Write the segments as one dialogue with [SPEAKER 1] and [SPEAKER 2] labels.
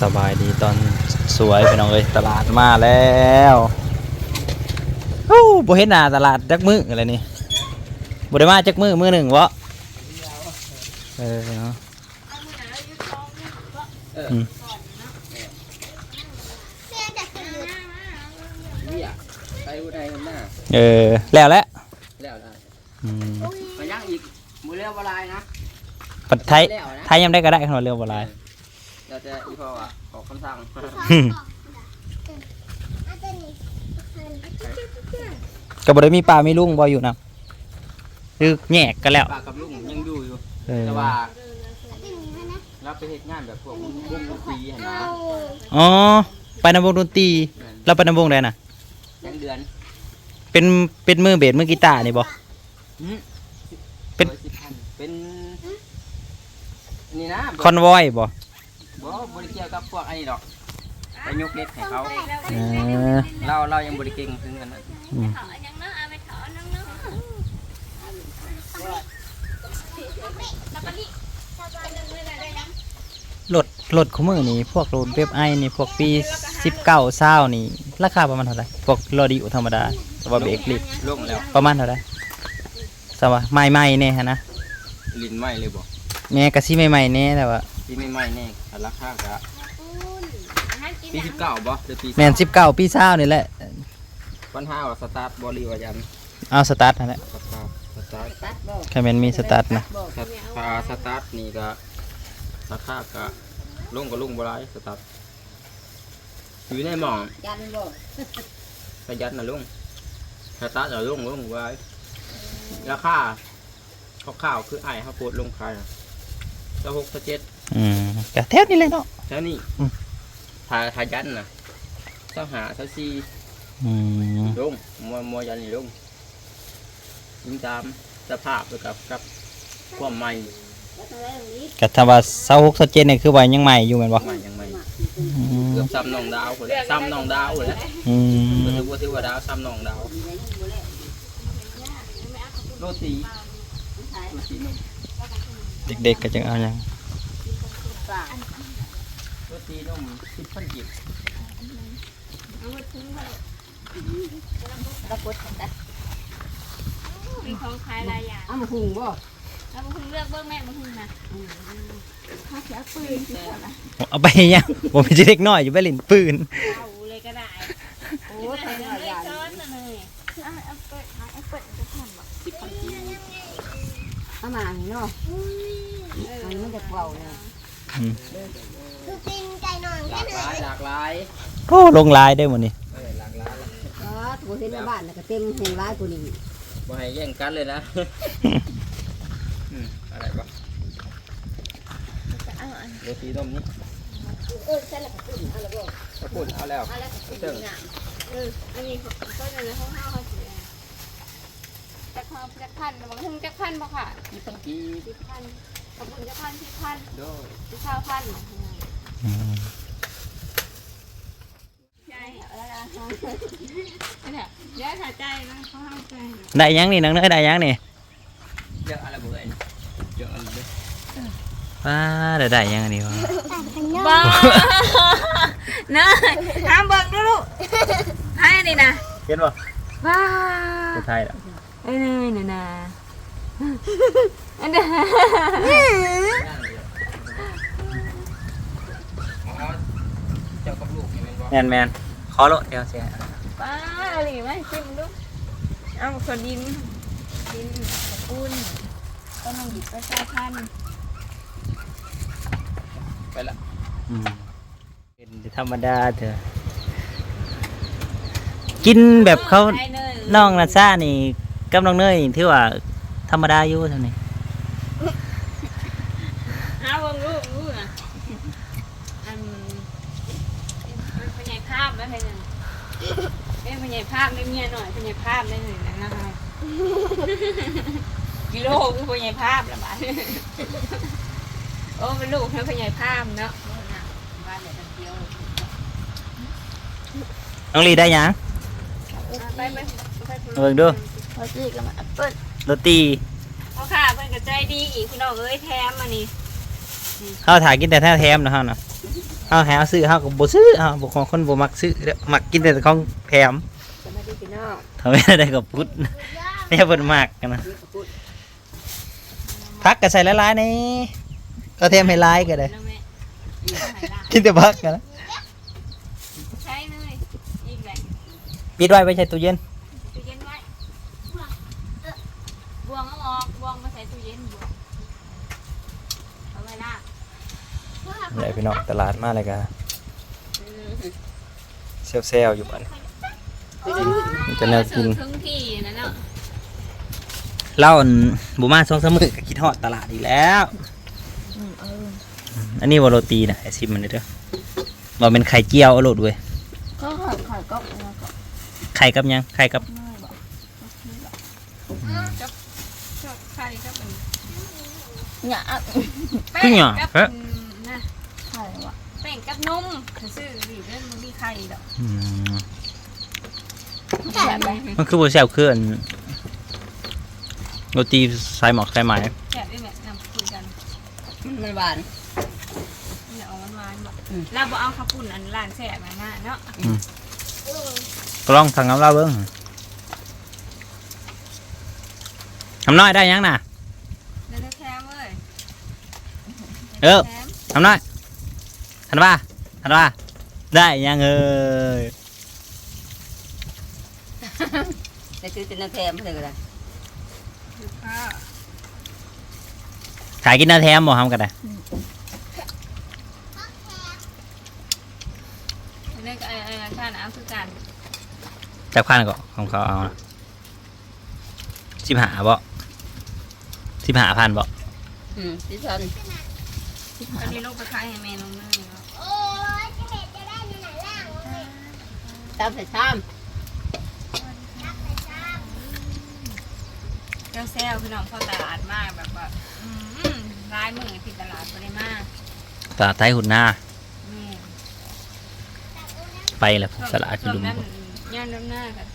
[SPEAKER 1] สบายดีตอนสวยพี่น้องเอ้ยตลาดมาแล้วโอ้บ่เห็นหน้าตลาดจักมืออะไรนี่บ่ได้มาจักมือมือหนึ่งวะเออเนาะอืม
[SPEAKER 2] เนี่ยไปอุทัยมันหน้า
[SPEAKER 1] เออแล้วแหละ
[SPEAKER 2] แล้วได้
[SPEAKER 1] อืม
[SPEAKER 2] มายังอีกมือเลี้ยวบลายนะ
[SPEAKER 1] ปัดไทย
[SPEAKER 2] แล้วนะ
[SPEAKER 1] ไทยยังได้ก็ได้ขนาดเร็วบ่หลาย
[SPEAKER 2] เราจะอีพออะขอคำสั่ง
[SPEAKER 1] ก็บ่ได้มีป้ามีลุงบ่อยู่นํคือแยกกันแล้ว
[SPEAKER 2] ปากกับลุงยังอยู่อยู่
[SPEAKER 1] เออ
[SPEAKER 2] แต่ว่าเราไปเหตุงานแบบพวกวงดนตรีเห็นนะ
[SPEAKER 1] อ๋อ ไปนำวงดนตรีเราไปนำวงได้น่ะ
[SPEAKER 2] ยังเดือน
[SPEAKER 1] เป็นเป็นมือเบสมือกีตาร์นี่บ่เป็น
[SPEAKER 2] โดยสิบพันเป็น นี่นะ
[SPEAKER 1] คอนวอยบ่
[SPEAKER 2] บ่บริเกี่ยวกับพวกอันนี้ดอกไปยกเล็กให้เขา
[SPEAKER 1] เออ
[SPEAKER 2] เราเรายังบริเก่งถึงกันนั้น
[SPEAKER 1] อืมรถรถของมือนี่พวกรถเว็บไอนี่พวกปี19 20นี่ราคาประมาณเท่าไหร่พวกรอดิโอธรรมดาแต่ว่าเบรกลิฟ
[SPEAKER 2] ลงแล้ว
[SPEAKER 1] ประมาณเท่าไหร่สว่าใหม่ๆเนี่ยฮะนะ
[SPEAKER 2] ลิ้นไหมเลยบ่
[SPEAKER 1] แม่ก็สิใหม่ๆเนี่ยแต่ว่า
[SPEAKER 2] ที่ไม่ไหมแน่อันราคากะปีสิบเก้าบ่หรือปี
[SPEAKER 1] แม่น19ปี20นี่แหละ
[SPEAKER 2] ปัญหาว่าสตาร์ทบริวายัน
[SPEAKER 1] เอาสตาร์ทนั่นแหละ
[SPEAKER 2] สตาร์ทสตาร์ท
[SPEAKER 1] แค่แม่นมีสตาร์ทนะ
[SPEAKER 2] สตาร์ทสตาร์ทนี่ก็ราคากะลงก็ลงบ่หลายสตาร์ทอยู่ในหม่อง
[SPEAKER 3] ยันบ่
[SPEAKER 2] ประหยัดน่ะลงสตาร์ทเอาลงลงไว้ราคาคร่าวๆคือไอ้ายเขาโพดลงขายเจ้าหกเจ้าเจ็ด
[SPEAKER 1] อืมก็แถวนี้เลยเนาะ
[SPEAKER 2] แค่นี้
[SPEAKER 1] อืม
[SPEAKER 2] ถ้าถ้ายันน่ะเจ้าหาเจ้าซี
[SPEAKER 1] อืม
[SPEAKER 2] ลงมวยมวยยันนี่ลงยิงตามสภาพแล้วกับกับความใหม่
[SPEAKER 1] ก็ถ้าว่า26 27นี่คือว่ายังใหม่อยู่แม่นบ่
[SPEAKER 2] ใหม่ยังใหม่
[SPEAKER 1] อืม
[SPEAKER 2] เกือบซ้ำน้องดาวคนซ้ำน้องดาวคนแล้ว
[SPEAKER 1] อืม
[SPEAKER 2] ก็ถือว่าถือว่าดาวซ้ำน้องดาวโรตีโรตีนม
[SPEAKER 1] เด็กๆก็จังเอาหยัง
[SPEAKER 2] โรตีนมสิบพันกิบ
[SPEAKER 3] แล้วกดกัน
[SPEAKER 4] มีของขายหลายอย่าง
[SPEAKER 3] อ้าวหุงบ่
[SPEAKER 4] แล้วมึงเลือกเบิ้งแม่มึงนะข้าเสียปืน
[SPEAKER 1] เอาไปยังผมเป็นเด็กน้อยอยู่ไปเล่นปืน
[SPEAKER 4] เอาเลยก็ได้
[SPEAKER 3] โอ้
[SPEAKER 4] โอ้
[SPEAKER 3] ย
[SPEAKER 4] เล
[SPEAKER 3] หลาย
[SPEAKER 4] ย
[SPEAKER 3] อย่าง
[SPEAKER 4] เลยเอาเอาเปิดเอาเปิดจะทำแบ่
[SPEAKER 2] สิบพันกิบ
[SPEAKER 3] เอามาเนาะอันนี้มันจะเบาเลย
[SPEAKER 2] หลากหลายหลากหลาย
[SPEAKER 1] โอ้ลงลายได้หมดนี่
[SPEAKER 2] เออหลากหลาย
[SPEAKER 3] อ๋อถูกเห็นในบ้านแล้วก็เต็มแห่งร้ายกว่านี้
[SPEAKER 2] บ่ให้แย่งกันเลยนะอืมอะไรปะโรตีนมนี่
[SPEAKER 3] เออใช่แล้วก็ปุ่นเอาละบ่
[SPEAKER 2] กระปุ่นเอาแล้ว
[SPEAKER 3] เอาแล้วก็ปุ่น
[SPEAKER 2] เติม
[SPEAKER 3] น่ะ
[SPEAKER 4] เอออันนี้ก็อยู่ในห้องห้าเขาเสียจักรจักรพันบางทุ่งจักรพันบ่ค่ะ
[SPEAKER 2] สิบพันกีบ
[SPEAKER 4] สิบพัน ขอบคุณจักรพันสิบพัน
[SPEAKER 2] โดย
[SPEAKER 4] สิบเก้าพัน
[SPEAKER 1] อืม
[SPEAKER 4] ใช่แล้วนะเนี่ยเดี๋ยวถ่ายใจนะเขาห้ามใจ
[SPEAKER 1] ได้ยังนี่นังเนยได้ยังนี่
[SPEAKER 2] เยอะอะไรบ่เลยเยอะอะไรเลย
[SPEAKER 1] ว้าได้ได้ยังอันนี้วะ
[SPEAKER 4] บ้านะห้ามเบิ่งดูลูกให้นี่นะ
[SPEAKER 1] เห็นป่ะ
[SPEAKER 4] บ้า
[SPEAKER 1] จะไทยแล้ว
[SPEAKER 4] เอ้ยน่ะนะ อันเด้
[SPEAKER 2] อ๋อเจ้ากับลูกนี่เป็นบ่
[SPEAKER 1] แมนแมนขอโลดเดี๋ยวเสีย
[SPEAKER 4] ป้าอะไรไหมชิมดูเอาคนดิน ดินขอบคุณต้องลงหยิบประชาพันธ์
[SPEAKER 2] ไปละ
[SPEAKER 1] อืมเป็นธรรมดาเถอะกินแบบเขา
[SPEAKER 4] ไอ้เนย
[SPEAKER 1] น้องนาซานี่กับน้องเนยนี่ถือว่า ธรรมดาอยู่เท่านี้
[SPEAKER 4] เอาเบิ่งลูกลูกนะอันมันเป็นใหญ่ภาพแล้วไงเนี่ยเอ้ยเป็นใหญ่ภาพได้เมียหน่อยเป็นใหญ่ภาพได้หนึ่งนะนะคะกิโลคือเป็นใหญ่ภาพละบาทโอ้เป็นลูกแล้วเป็นใหญ่ภาพเนาะ
[SPEAKER 3] บ้านเนี่ยมันเดียว
[SPEAKER 1] น้องลีได้ยัง
[SPEAKER 4] ไปไปไป
[SPEAKER 1] เบิ่งดู
[SPEAKER 4] พอจีก็มาเปิด
[SPEAKER 1] โรตี
[SPEAKER 4] เอาค่ะเพิ่นก็ใจดีอีกพี่น้องเอ้ยแถมมานี่
[SPEAKER 1] เขาถ่ายกินแต่แท้แถมนะฮะนะ
[SPEAKER 4] แเอา
[SPEAKER 1] ให้เอาซื้อเฮาก็บ่ซื้อเฮาบ่ของคนบ่มักซื้อเด้อมักกินแต่ของแถม
[SPEAKER 3] สวัสดีพี่น้อง
[SPEAKER 1] ทำไม่ได้ก็พุดเนี่ยเพิ่นมากกันนะ
[SPEAKER 3] นี่ก็พูด
[SPEAKER 1] พักก็ใส่ละลายๆนี่ก็เทมให้ลายก็ได้
[SPEAKER 4] น้องแม่หายละ
[SPEAKER 1] กินแต่พักกันนะ
[SPEAKER 4] ใช้เลยอีกแหละ
[SPEAKER 1] ปิดไว้ไว้ใช้ตู้เย็น
[SPEAKER 4] ตู้เย็นไว้บวงเอาออกบวงมาใส่ตู้เย็นบวงเอาไว้ละ
[SPEAKER 1] ไหนพี่น้องตลาดมาเลยกันเซลๆอยู่บ้าน
[SPEAKER 3] คือจะรู้
[SPEAKER 1] มันจะแนวกิน
[SPEAKER 4] ถึงที่นั่นเนาะ
[SPEAKER 1] เล่าอันบุมาสองสามมือก็คิดฮอดตลาดอีกแล้วอันนี้วอโรตีนะไอซิมมันเด้อว่าเป็นไข่เจียวอาโหลดเว้ย
[SPEAKER 3] ก็ขายขายก็
[SPEAKER 1] ไข่กับยังไข่กับ
[SPEAKER 3] ไข่
[SPEAKER 4] กับมัน
[SPEAKER 3] เนี่ยอะ
[SPEAKER 4] แป้
[SPEAKER 1] ขึ้น
[SPEAKER 4] ง
[SPEAKER 1] เฮ้ย
[SPEAKER 4] นะ
[SPEAKER 3] ขายว่ะ
[SPEAKER 4] แป้งกับ นมซื้อดิเล่นมันมีไข่ดอก
[SPEAKER 1] อืม
[SPEAKER 3] ขายไหม
[SPEAKER 1] มันคือบัวแซวคืออันโรตีใส่หมอกใส่ไหม
[SPEAKER 4] แกะได้ไหมนำคุยกัน
[SPEAKER 3] มันหวาน
[SPEAKER 4] เนี่ยเอามันมาบอก
[SPEAKER 3] อืม
[SPEAKER 4] เราบ่เอาข้าวปุ่นอันร้านแซ่บมาหน้าเนาะ
[SPEAKER 1] ก็ลองทางน้ำเล่าเบิ้งทำน้อยได้ยังน่ะ
[SPEAKER 4] เดี๋ยวแถมเว้ย
[SPEAKER 1] เออ
[SPEAKER 4] แถม
[SPEAKER 1] ทำน้อยทันว่าทั นว่าได้ยังเอ้ย
[SPEAKER 3] แต่คือจะน้ำแทมเลยก็ได้
[SPEAKER 4] คือข้าว
[SPEAKER 1] ขายกินน้าแถมบ่ทำกันได้
[SPEAKER 4] เรื่องไอ้ไอ้ท่านเอาคือกัน
[SPEAKER 1] จักพันก็ของเขาเอาสิบหาบ่สิบหาพันบ่
[SPEAKER 3] อืมที่ฉัน
[SPEAKER 4] อันนี้ลูกไปขายให้แม่น้องเนยเนาะ
[SPEAKER 3] ตามใส่ชาม
[SPEAKER 4] เจ้าแซวพี่น้องเข้าตลาดมากแบบว่าอืมร้ายมือที่ตลาดไปได้มาก
[SPEAKER 1] ตลาดไทยหุ่นหน้า
[SPEAKER 4] นี่
[SPEAKER 1] ไปแล้วตลาด
[SPEAKER 4] ช่
[SPEAKER 1] ชุ
[SPEAKER 4] วง
[SPEAKER 1] ลุม
[SPEAKER 4] นั้นย่านน้ำหน้าค่ะ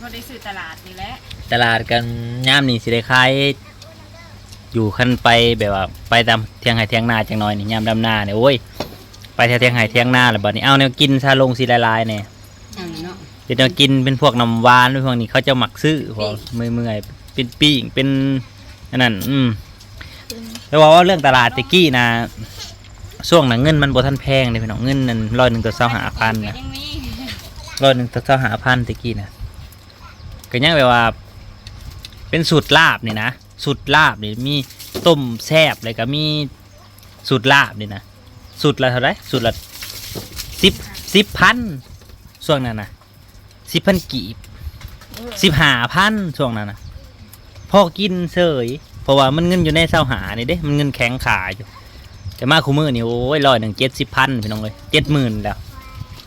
[SPEAKER 4] พอได้ซื้อตลาดนี่แหละ
[SPEAKER 1] ตลาดกันย่ามนี่สิได้ขายอยู่ขั้นไปแบบว่า ไปตามเทียงไห่เทียงนาจังน้อยนี่ย่ามดำนาเนี่ยโอ้ย ไปแถวเทียงไห่เทียงนาแล้วบัดนี้เอาแนวกินซาลงสีลายๆเนี่ย
[SPEAKER 3] อันนี้เนาะ
[SPEAKER 1] เป็นแนวกินเป็นพวกน้ำหวานพวกนี้เขาจะหมักซื้อพอเมื่อยๆเป็นปิ้งเป็นอันนั้นอืมแล้วว่าว่าเรื่องตลาดตะกี้นะช่วงนั้นเงินมันบ่ทันแพงเลยพี่น้องเงินนั่นร้อยหนึ่งต่อเศร้าหาพัน
[SPEAKER 4] ก็
[SPEAKER 1] นะ
[SPEAKER 4] ยังมี
[SPEAKER 1] ร้อยหนึ่งต่อเศร้าหาพันตะกี้นะก็ยังแบบว่า เป็นสูตรลาบนี่นะสูตรลาบนี่มีต้มแซบเลยก็มีสูตรลาบนี่นะ สูตรละเท่าไหรสูตรละสิบสิบพันช่วงนั้นนะสิบพันกีบสิบห้าพันช่วงนั้นนะพ่อกินเสยเพราะว่ามันเงินอยู่ในเสาหานี่เด้มันเงินแข็งขาอยู่แต่มาคูมือนี่โอ้ยร้อยหนึ่งเจ็ดสิบพันพี่น้องเลยเจ็ดหมื่นแล้ว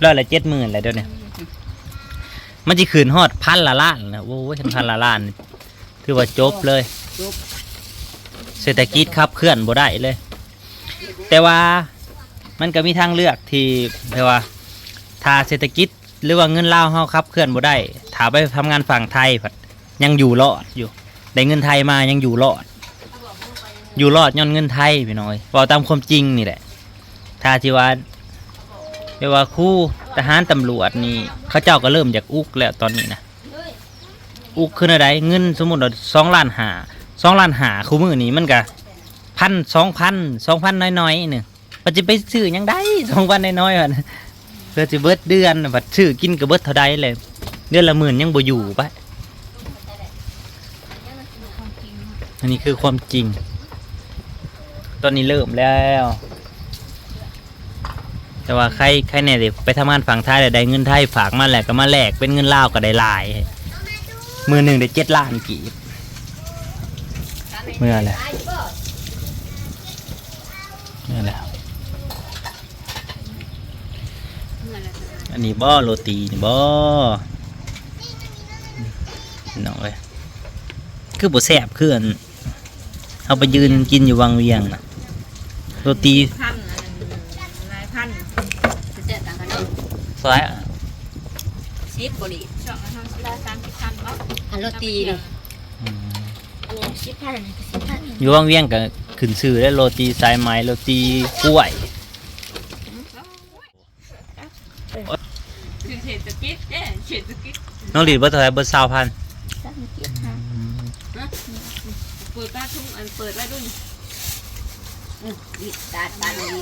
[SPEAKER 1] ร้อยละเจ็ดหมื่นแล้วเดี๋ยวนี้มันจะขืนฮอดพันละล้านนะโอ้ยพันพันละล้านนี่ถือว่าจบเลยเศรษฐกิจขับเคลื่อนบ่ได้เลย แต่ว่า มันก็มีทางเลือกที่แปลว่าถ้าเศรษฐกิจหรือว่าเงินเลาวเฮาขับเคลื่อนบ่ได้ถ้าไปทำงานฝั่งไทยผัดยังอยู่รอดอยู่ได้เงินไทยมายังอยู่รอด อยู่รอดย้อนเงินไทยพี่น้อยบอตามความจริงนี่แหละถ้าที่ว่าเรียกว่าครู่ทหารตำรวจนี่เขาเจ้าก็เริ่มจากอุกแล้วตอนนี้นะอุกคืออะไรเงินสมมติว่าสองล้านหาสองล้านหาคู่มือนี้มันก็พันสองพันสองพันน้อยๆหนึ่ง มันจะไปซื้อยังได้สองพันน้อยๆวะเพื่อจะเบิดเดือนบัดซื้อกินกับเบิดเท่าใดเลยเดือนละหมื่นยังบ่อยู่ปะอันนี้คือความจริง ตอนนี้เริ่มแล้ว แต่ว่าใครใครเนี่ยเดี๋ยวไปทำงานฝั่งไทยแล้วได้เงินไทยฝากมาแหลกก็มาแลกเป็นเงินลาวก็ได้หลาย มือหนึ่งได้เจ็ดล้านกีบเมื่อแหละเมื่อแหละ
[SPEAKER 4] เมื่ อไร
[SPEAKER 1] อันนี้บ่โรตีนี่บ่น้องเอ้ยคือบ่แซ่บคืออันเอาไปยืนกินอยู่วังเวียงน่ะโรตี
[SPEAKER 4] พันอันนั้นหลายพัน
[SPEAKER 3] จะเจ็ดต่างกันเนาะ
[SPEAKER 1] ซอย
[SPEAKER 3] ซีฟบริ
[SPEAKER 4] ช่วงนั้นทำสิบสามสิบพันเนาะ
[SPEAKER 3] อันโรตีนี่
[SPEAKER 1] อืม
[SPEAKER 3] อันนี้สิบพันสิบพัน
[SPEAKER 1] อยู่วังเวียงก็ขึ้นชื่อได้โรตีสายไหมโรตีกล้วย
[SPEAKER 4] คือเศรษ ฐกิจเด้เศรษฐกิจ
[SPEAKER 1] น้องหลีดเบอร์เท่าไหร่เบอร์สาวพัน
[SPEAKER 3] สักนิดเดียวค่ะ
[SPEAKER 4] เปิดป้าทุ่งอันเปิดไว้ด้วย
[SPEAKER 3] อืมอีกตาตาเลย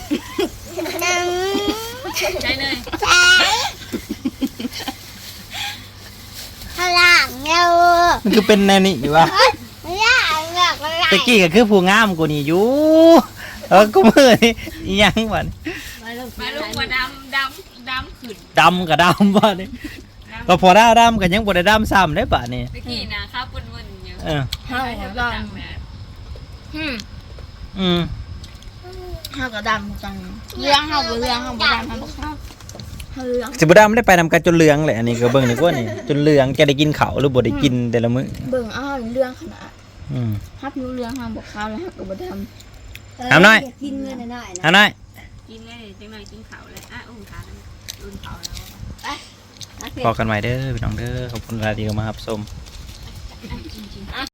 [SPEAKER 4] ใช่เลย
[SPEAKER 5] พลังเร็ว
[SPEAKER 1] มันคือเป็นแนวนี้อยู่วะ
[SPEAKER 5] พลังเร็วพลัง
[SPEAKER 1] ตะกี้ก็คือผู้งามกูนี่อยู่เออกูมือนี่อิหยังวะ นี่
[SPEAKER 3] มาลูก
[SPEAKER 4] มาลุงมาดำดำดำขึ้น
[SPEAKER 1] ดำกับดำวะนี่ก็พอได้ดำกันยังบ่ได้ดำซ้ำได้ปะนี่
[SPEAKER 4] ตะกี้นะข้าวปุ้นวันอยู่
[SPEAKER 1] เออ
[SPEAKER 3] เฮาก็ด
[SPEAKER 4] อืม
[SPEAKER 1] อืมำ
[SPEAKER 3] เฮาก็ดำจังเรื่องเฮาบ่เรื่องเฮาบ่ดำเฮาบ่เข้าเฮาเรื่อง
[SPEAKER 1] สิบ่ดำได้ไปนำกันจนเหลืองเลยอันนี้ก็เบิ่งดีกว่านี่จนเหลืองจะได้กินข้าวหรือบ่ได้กินแต่ละมื้อ
[SPEAKER 3] เบิ่งเอาเฮาเรื่องขนาด
[SPEAKER 1] อืม
[SPEAKER 3] ฮับรู้เรื่องเฮาบ่เข้าแล้วเฮาก็บ่ดำ
[SPEAKER 1] ทำหน่อย
[SPEAKER 3] กินเงินหน่อยนะ
[SPEAKER 1] เอาหน่อย
[SPEAKER 4] กินเลยจังหน่อยกินเขาเลยอะอุ้มขาแล้วอุ้มเขาแล้ว
[SPEAKER 1] พอกันใหม่เด้อพี่น้องเด้อขอบคุณรายดีเข้ามารับชม